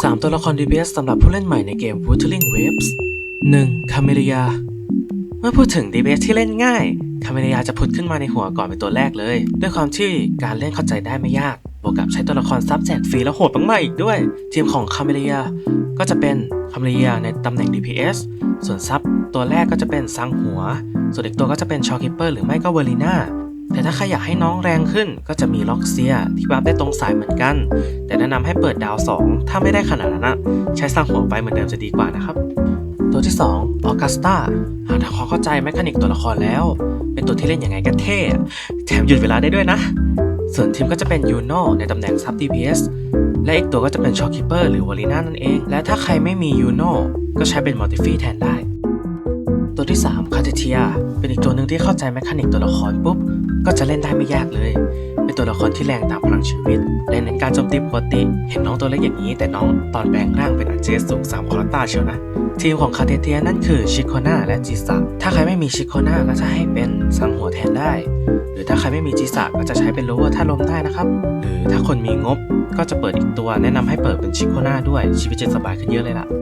3 ตัวละคร DPS สำหรับผู้เล่นใหม่ในเกม Wuthering Waves 1. คาเมเลียเมื่อพูดถึง DPS ที่เล่นง่าย คาเมเลียจะพุดขึ้นมาในหัวก่อนเป็นตัวแรกเลย ด้วยความที่การเล่นเข้าใจได้ไม่ยาก บวกกับใช้ตัวละครซับแจกฟรีแล้วโหดมากๆอีกด้วย ทีมของคาเมเลียก็จะเป็นคาเมเลียในตำแหน่ง DPS ส่วนซับตัวแรกก็จะเป็นซังหัว ส่วนอีกตัวก็จะเป็นชอคิปเปอร์หรือไม่ก็เวอร์ลีน่า แต่ถ้าใครอยากให้น้องแรงขึ้นก็จะมีล็อกเซียที่วาร์ปได้ตรงสายเหมือนกัน แต่แนะนำให้เปิดดาว 2 ถ้าไม่ได้ขนาดนั้นนะใช้สร้างหัวไปเหมือนเดิมจะดีกว่านะครับ ตัวที่ 2ออกัสตาหากถ้าพอเข้าใจแมคานิกตัวละครแล้ว เป็นตัวที่เล่นยังไงก็เท่แถมหยุดเวลาได้ด้วยนะ ส่วนทีมก็จะเป็นยูโนในตำแหน่งซับ DPS และอีกตัวก็จะเป็นช็อคคิปเปอร์หรือวอลีน่านั่นเอง และถ้าใครไม่มียูโนก็ใช้เป็นมัลติฟีแทนได้ ตัวที่3คาเทเทียเป็นอีกตัวหนึ่งที่เข้าใจแมคานิกตัวละครปุ๊บ ก็จะเล่นได้ไม่ยากเลย เป็นตัวละครที่แรงตามพลังชีวิตและเน้นการโจมตีปกติ เห็นน้องตัวเล็กอย่างนี้ แต่น้องตอนแปลงร่างเป็นอาเจสูง3คอร์ตาเชียวนะ ทีมของคาเทเทียนั่นคือชิโคนาและจิสะถ้าใครไม่มีชิโคนาก็จะให้เป็นสังหัวแทนได้ หรือถ้าใครไม่มีจิสะก็จะใช้เป็นโลเวอร์ถ้าลมได้นะครับ หรือถ้าคนมีงบก็จะเปิดอีกตัวแนะนำให้เปิดเป็นชิโคนาด้วยชีวิตจะสบายขึ้นเยอะเลยล่ะ